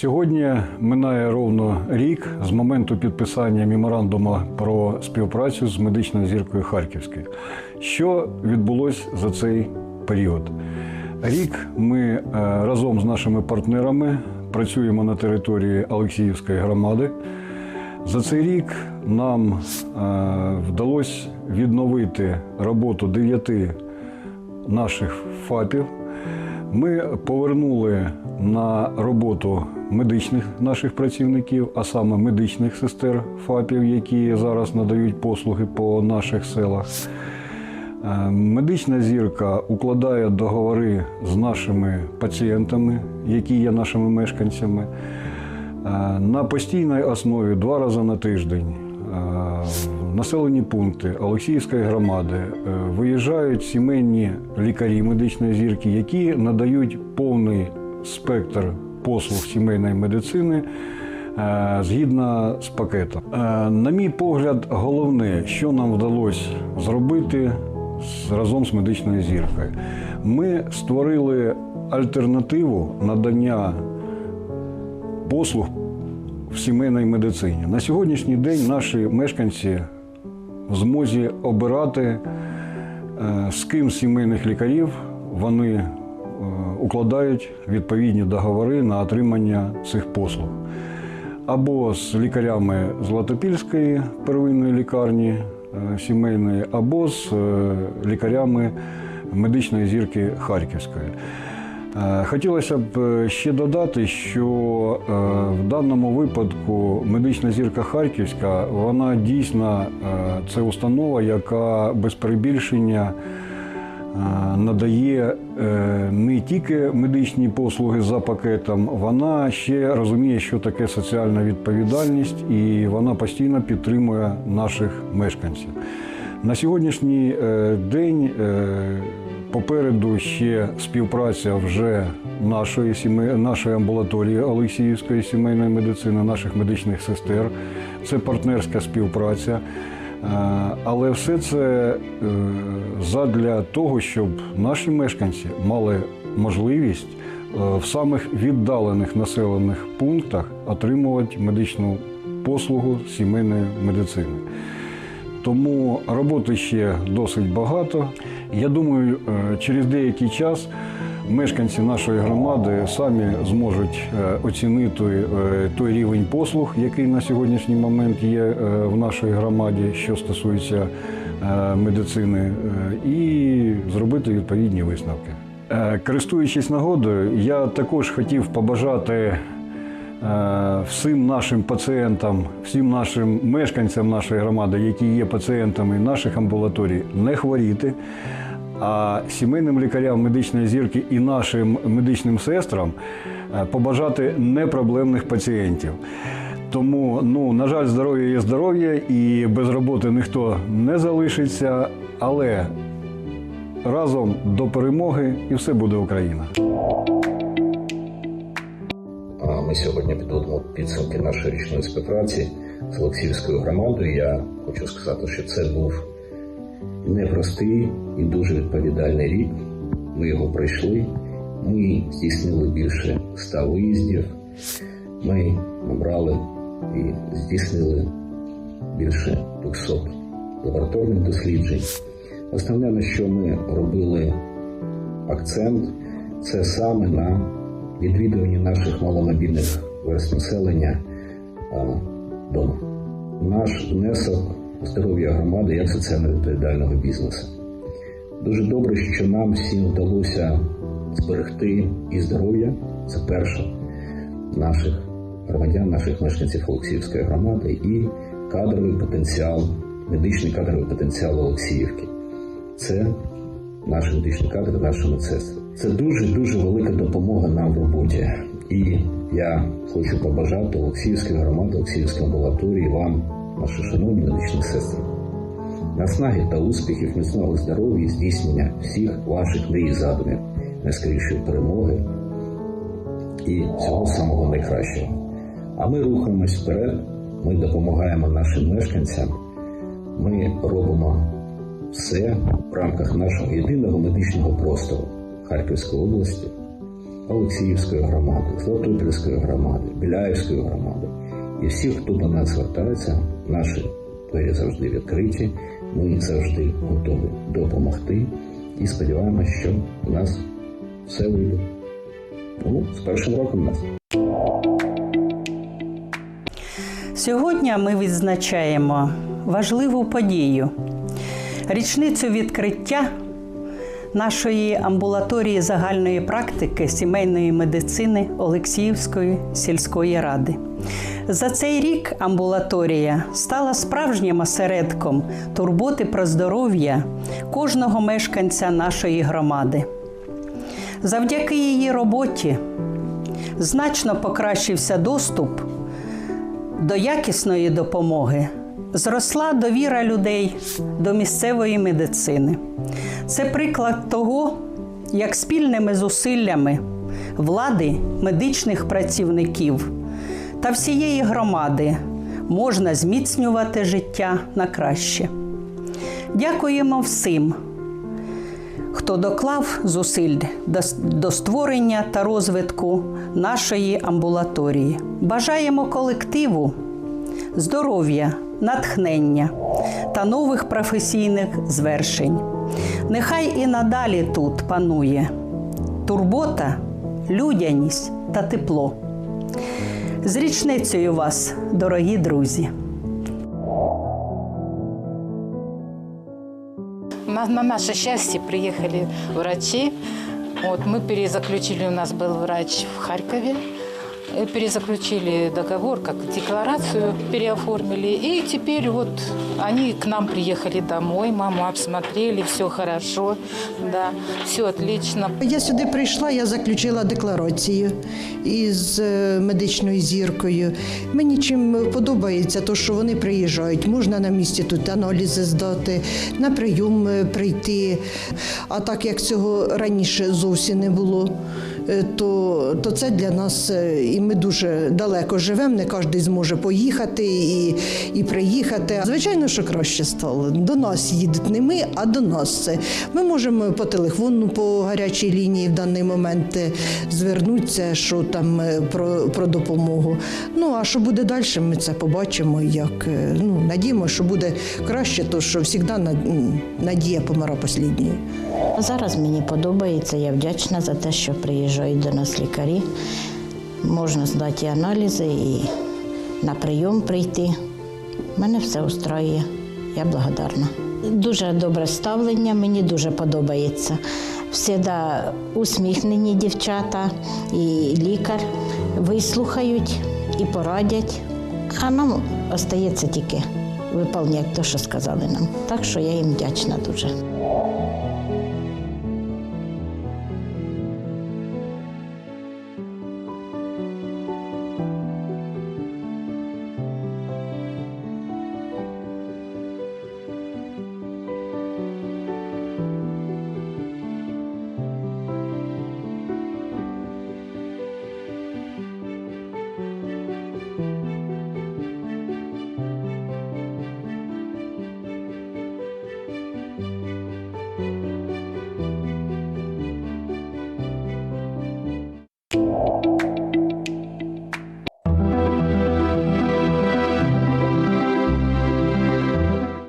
Сьогодні минає ровно рік з моменту підписання меморандуму про співпрацю з медичною зіркою Харківською. Що відбулося за цей період? Рік ми е, разом з нашими партнерами працюємо на території Олексіївської громади. За цей рік нам е, вдалося відновити роботу дев'яти наших ФАПів. Ми повернули на роботу медичних наших працівників, а саме медичних сестер ФАПів, які зараз надають послуги по наших селах. Е, Медична зірка укладає договори з нашими пацієнтами, які є нашими мешканцями. Е, На постійній основі два рази на тиждень е, населені пункти Олексіївської громади е, виїжджають сімейні лікарі медичної зірки, які надають повний спектр послуг сімейної медицини е, згідно з пакетом. Е, На мій погляд, головне, що нам вдалося зробити разом з медичною зіркою, ми створили альтернативу надання послуг в сімейній медицині. На сьогоднішній день наші мешканці в змозі обирати, е, з ким сімейних лікарів вони е, укладають відповідні договори на отримання цих послуг. Або з лікарями Златопільської первинної лікарні е, сімейної, або з лікарями медичної зірки Харківської. Е, Хотілося б е, ще додати, що е, в даному випадку медична зірка Харківська, вона дійсно це установа, яка без перебільшення надає не тільки медичні послуги за пакетом, вона ще розуміє, що таке соціальна відповідальність, і вона постійно підтримує наших мешканців. На сьогоднішній день попереду ще співпраця вже нашої сіме- нашої амбулаторії Олексіївської сімейної медицини, наших медичних сестер. Це партнерська співпраця. Е, Але все це е, задля того, щоб наші мешканці мали можливість е, в самих віддалених населених пунктах отримувати медичну послугу сімейної медицини. Тому роботи ще досить багато. Я думаю, е, через деякий час мешканці нашої громади самі зможуть е, оцінити е, той рівень послуг, який на сьогоднішній момент є в нашій громаді, що стосується медицини, і зробити відповідні висновки. Користуючись нагодою, я також хотів побажати всім нашим пацієнтам, всім нашим мешканцям нашої громади, які є пацієнтами наших амбулаторій, не хворіти. А сімейним лікарям медичної зірки і нашим медичним сестрам е, побажати непроблемних пацієнтів. Тому, ну, на жаль, здоров'я є здоров'я, і без роботи ніхто не залишиться. Але разом до перемоги і все буде Україна. Ми сьогодні підводимо підсумки нашої річної співпраці з Олексіївською громадою. Я хочу сказати, що це був непростий і дуже відповідальний рік. Ми його пройшли. Ми здійснили більше ста виїздів. Ми набрали і здійснили більше 200 лабораторних досліджень. Основне, на що ми робили акцент, це саме на відвідуванні наших маломобільних верст населення а, вдома. Наш внесок у здоров'я громади як соціально відповідального бізнесу. Дуже добре, що нам всім вдалося зберегти і здоров'я це перше наших громадян, наших мешканців Олексіївської громади, і кадровий потенціал, медичний кадровий потенціал Олексіївки. Це наші медичні кадри, наші медсестри. Це дуже дуже велика допомога нам в роботі. І я хочу побажати Олексіївській громади, Олексіївській амбулаторії, вам, наші шановні медичні сестри. Наснаги та успіхів, міцного здоров'я і здійснення всіх ваших мрій і задумів, найскорішої перемоги і всього самого найкращого. А ми рухаємось вперед, ми допомагаємо нашим мешканцям, ми робимо все в рамках нашого єдиного медичного простору Харківської області. Олексіївської громади, Золотопільської громади, Біляївської громади. І всі, хто до нас звертається, наші двері завжди відкриті. Ми завжди готові допомогти і сподіваємося, що у нас все вийде. Ну, з першим роком нас. Сьогодні ми відзначаємо важливу подію річницю відкриття нашої амбулаторії загальної практики сімейної медицини Олексіївської сільської ради. За цей рік амбулаторія стала справжнім осередком турботи про здоров'я кожного мешканця нашої громади. Завдяки її роботі значно покращився доступ до якісної допомоги зросла довіра людей до місцевої медицини. Це приклад того, як спільними зусиллями влади, медичних працівників та всієї громади можна зміцнювати життя на краще. Дякуємо всім, хто доклав зусиль до, створення та розвитку нашої амбулаторії. Бажаємо колективу здоров'я, натхнення та нових професійних звершень. Нехай і надалі тут панує турбота, людяність та тепло. З річницею вас, дорогі друзі! На, на наше счастье приехали врачи. Вот, мы перезаключили, у нас был врач в Харькове. Перезаключили договор, как декларацию переоформили. И теперь вот они к нам приехали домой, маму обсмотрели, все хорошо, да, все отлично. Я сюди прийшла, я заключила декларацію із е, медичною зіркою. Мені чим подобається, то що вони приїжджають. Можна на місці тут аналізи здати, на прийом е, прийти. А так як цього раніше зовсім не було, то, то це для нас е, і ми дуже далеко живемо. Не кожен зможе поїхати і, і приїхати. Звичайно, що краще стало. До нас їдуть не ми, а до нас це. Ми можемо по телефону, по гарячій лінії в даний момент е, звернутися, що там е, про, про допомогу. Ну а що буде далі, ми це побачимо. Як е, ну надіємо, що буде краще, то що завжди надія помира послідньою. Зараз мені подобається, я вдячна за те, що приїжджають до нас лікарі. Можна здати аналізи і на прийом прийти. Мене все устраює. Я благодарна. Дуже добре ставлення, мені дуже подобається. Всіда усміхнені дівчата і лікар вислухають і порадять. А нам остається тільки виповняти те, що сказали нам. Так що я їм вдячна дуже.